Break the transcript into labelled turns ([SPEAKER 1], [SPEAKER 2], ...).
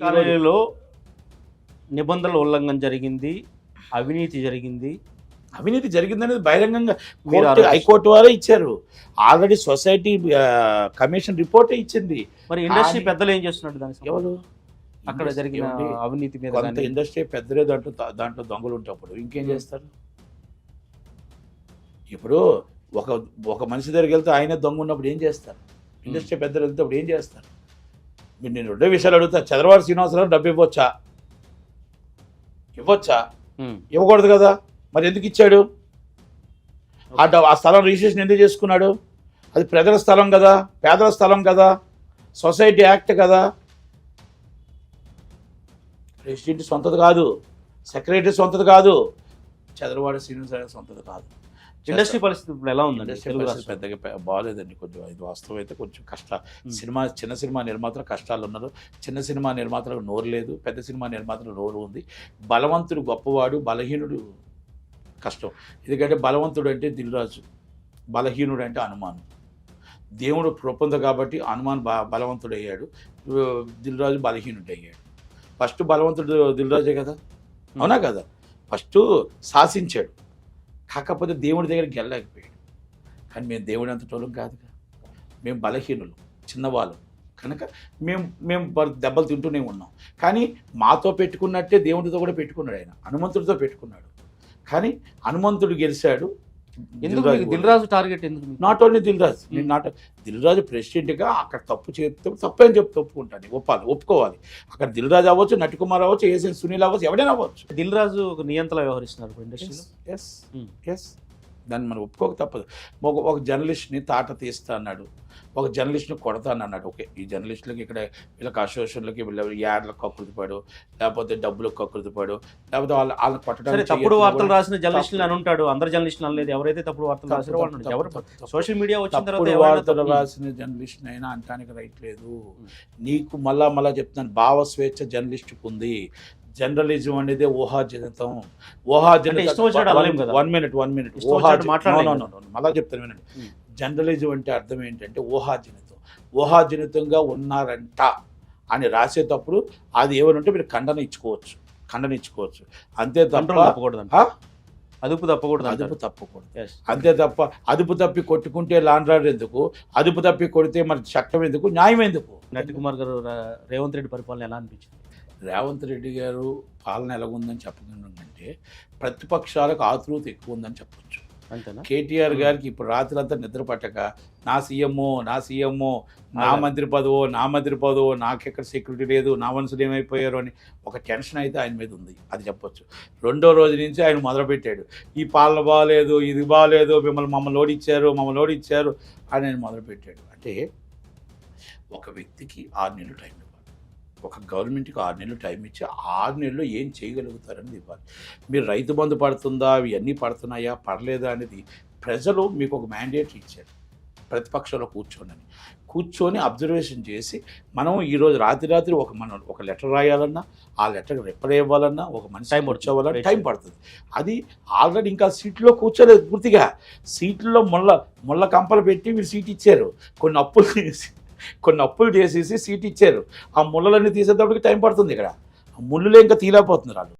[SPEAKER 1] కాలేజీలో నిబంధనల ఉల్లంఘన జరిగింది అవినీతి జరిగింది
[SPEAKER 2] అవినీతి జరిగిందనేది బహిరంగంగా కోర్టు. హైకోర్టు వారే ఇచ్చారు ఆల్రెడీ సొసైటీ కమిషన్ రిపోర్టే ఇచ్చింది
[SPEAKER 1] మరి ఇండస్ట్రీ పెద్దలు ఏం చేస్తున్నట్టు దానికి?
[SPEAKER 2] ఎవరు
[SPEAKER 1] అక్కడ జరిగిన
[SPEAKER 2] ఏమండి?
[SPEAKER 1] అవినీతి మీద
[SPEAKER 2] కొంత ఇండస్ట్రీ పెద్దదే దాంట్లో దాంట్లో దొంగలు ఉంటప్పుడు ఇంకేం. చేస్తారు ఇప్పుడు ఒక ఒక మనిషి దగ్గరికి వెళ్తే ఆయన దొంగ ఉన్నప్పుడు ఏం చేస్తారు ఇండస్ట్రీ పెద్దలు వెళ్తే అప్పుడు ఏం చేస్తారు మీరు నేను రెండో విషయాలు అడుగుతా. చంద్రబాబు శ్రీనివాసరావు డబ్బు ఇవ్వచ్చా? ఇవ్వచ్చా. ఇవ్వకూడదు కదా? మరి ఎందుకు ఇచ్చాడు? ఆ డ- ఆ స్థలం రిజిస్ట్రేషన్ ఎందుకు చేసుకున్నాడు? అది ప్రజల స్థలం కదా? పేదల స్థలం కదా? సొసైటీ యాక్ట్ కదా? రెసిడెంట్ సొంతది కాదు. సెక్రటరీ సొంతది కాదు. చంద్రబాబు శ్రీనివాసరావు సొంతది కాదు.
[SPEAKER 1] ఇండస్ట్రీ పరిస్థితి ఇప్పుడు ఎలా ఉందండి?
[SPEAKER 2] పెద్దగా బాగాలేదండి కొంచెం ఇది వాస్తవం అయితే కొంచెం కష్ట. సినిమా చిన్న సినిమా నిర్మాతలు కష్టాలు ఉన్నారు చిన్న సినిమా నిర్మాతలకు నోరు లేదు పెద్ద సినిమా నిర్మాతలకు నోరు ఉంది. బలవంతుడు గొప్పవాడు బలహీనుడు కష్టం. ఎందుకంటే బలవంతుడు అంటే దిల్రాజు. బలహీనుడు అంటే హనుమాన్. దేవుడు ప్రొప్పంది కాబట్టి హనుమాన్ బ బలవంతుడు అయ్యాడు దిల్రాజు బలహీనుడు అయ్యాడు ఫస్ట్ బలవంతుడు దిల్రాజే కదా? అవునా కదా? ఫస్ట్ శాసించాడు. కాకపోతే దేవుడి దగ్గరికి వెళ్ళలేకపోయాడు. కానీ మేము దేవుడి అంత టోలం కాదుగా. మేము బలహీనులు చిన్నవాళ్ళు. కనుక మేము మేము దెబ్బలు తింటూనే ఉన్నాం. కానీ మాతో పెట్టుకున్నట్టే దేవుడితో కూడా పెట్టుకున్నాడు ఆయన. హనుమంతుడితో పెట్టుకున్నాడు. కానీ హనుమంతుడు గెలిచాడు.
[SPEAKER 1] ఎందుకు దిల్రాజు టార్గెట్ ఎందుకు?
[SPEAKER 2] నాట్ ఓన్లీ దిల్రాజు నేను నాట్ దిల్రాజు ప్రెసిడెంట్గా అక్కడ తప్పు చేస్తే తప్పు అని చెప్పి ఒప్పుకుంటాను ఒప్పాలి ఒప్పుకోవాలి. అక్కడ దిల్రాజు అవ్వచ్చు నటికుమార్ అవ్వచ్చు ఏసెన్ సునీల్ అవ్వచ్చు ఎవడైనా అవ్వచ్చు.
[SPEAKER 1] దిల్ రాజు ఒక నియంత్రణ వ్యవహరిస్తున్నారు ఇండస్ట్రీలో?
[SPEAKER 2] ఎస్. ఎస్ దాన్ని మనం ఒప్పుకోక తప్పదు. ఒక ఒక జర్నలిస్ట్ని తాట తీస్తా అన్నాడు ఒక జర్నలిస్ట్ని కొడతాను అన్నాడు ఓకే ఈ జర్నలిస్టులకి ఇక్కడ వీళ్ళకి అసోసియేషన్లకి వీళ్ళ యాడ్లకు కక్కుర్తిపాడు లేకపోతే డబ్బులకు కక్కుర్తిపాడు లేకపోతే వాళ్ళ వాళ్ళని
[SPEAKER 1] సరే
[SPEAKER 2] కొట్టడానికి
[SPEAKER 1] తప్పుడు వార్తలు రాసిన జర్నలిస్టులు. అని ఉంటాడు అందరు జర్నలిస్టులు అనలేదు. ఎవరైతే తప్పుడు వార్తలు రాసారో వాళ్ళు. ఎవరు. సోషల్ మీడియా వచ్చిన తర్వాత
[SPEAKER 2] వార్తలు రాసిన జర్నలిస్ట్ అయినా అంటానికి రైట్ లేదు. నీకు మళ్ళా మళ్ళా చెప్తున్నాను భావ స్వేచ్ఛ జర్నలిస్ట్కి ఉంది జర్నలిజం అనేది ఊహాజనితం
[SPEAKER 1] కదా.
[SPEAKER 2] One minute one minute. మళ్ళా చెప్తాను వినండి. జర్నలిజం అంటే అర్థం ఏంటంటే ఊహాజనితం ఊహాజనితంగా ఉన్నారంట అని రాసేటప్పుడు అది ఏమని ఉంటే మీరు ఖండన ఇచ్చుకోవచ్చు. ఖండన ఇచ్చుకోవచ్చు. అంతే
[SPEAKER 1] తప్పకూడదు? అదుపు తప్పకూడదు
[SPEAKER 2] అదుపు. తప్పకూడదు. అంతే తప్ప అదుపు తప్పి కొట్టుకుంటే లాండ్రాడు ఎందుకు? అదుపు తప్పి కొడితే మరి చట్టం ఎందుకు? న్యాయం ఎందుకు?
[SPEAKER 1] నటి కుమార్ గారు రేవంత్ రెడ్డి పరిపాలన ఎలా అనిపించింది?
[SPEAKER 2] రేవంత్ రెడ్డి గారు పాలన ఎలాగుందని చెప్పగలంటే ప్రతిపక్షాలకు ఆతృత ఎక్కువ ఉందని చెప్పొచ్చు కేటీఆర్ గారికి ఇప్పుడు రాత్రి అంతా నిద్ర పట్టక నా సీఎంఓ నా సీఎంఓ నా. మంత్రి పదవో నా మంత్రి పదవో నాకెక్కడ సెక్యూరిటీ లేదు నా మనుషులు ఏమైపోయారు అని ఒక టెన్షన్ అయితే ఆయన మీద ఉంది. అది చెప్పొచ్చు. రెండో రోజు నుంచి ఆయన మొదలుపెట్టాడు. ఈ పాలన బాగాలేదు ఇది బాగాలేదు మిమ్మల్ని మమ్మల్ని ఓడిచ్చారు మమ్మల్ని ఓడిచ్చారు అని ఆయన మొదలుపెట్టాడు. అంటే ఒక వ్యక్తికి ఆరు నెలలు టైం ఒక గవర్నమెంట్కి ఆరు నెలలు టైం ఇచ్చి ఆరు నెలల్లో ఏం చేయగలుగుతారని ఇవ్వాలి. మీరు రైతు బంధు పడుతుందా? అవి అన్నీ పడుతున్నాయా? పడలేదా? అనేది ప్రజలు మీకు ఒక మ్యాండేట్ ఇచ్చారు. ప్రతిపక్షంలో కూర్చోనని కూర్చొని అబ్జర్వేషన్ చేసి మనం ఈరోజు రాత్రి రాత్రి ఒక మనం ఒక లెటర్ రాయాలన్నా ఆ లెటర్ రిప్లై ఇవ్వాలన్నా ఒక మనిషి టైం
[SPEAKER 1] Wait
[SPEAKER 2] టైం. పడుతుంది. అది ఆల్రెడీ ఇంకా సీట్లో కూర్చోలేదు పూర్తిగా. సీట్లో ముళ్ళ ముళ్ళ కంపలు పెట్టి మీరు సీట్ ఇచ్చారు. కొన్ని అప్పులు కొన్ని అప్పులు చేసేసి సీట్ ఇచ్చారు. ఆ ముళ్ళలన్నీ తీసేటప్పటికి టైం పడుతుంది ఇక్కడ. ఆ ముళ్ళులే ఇంకా తీలేకపోతున్నారు వాళ్ళు.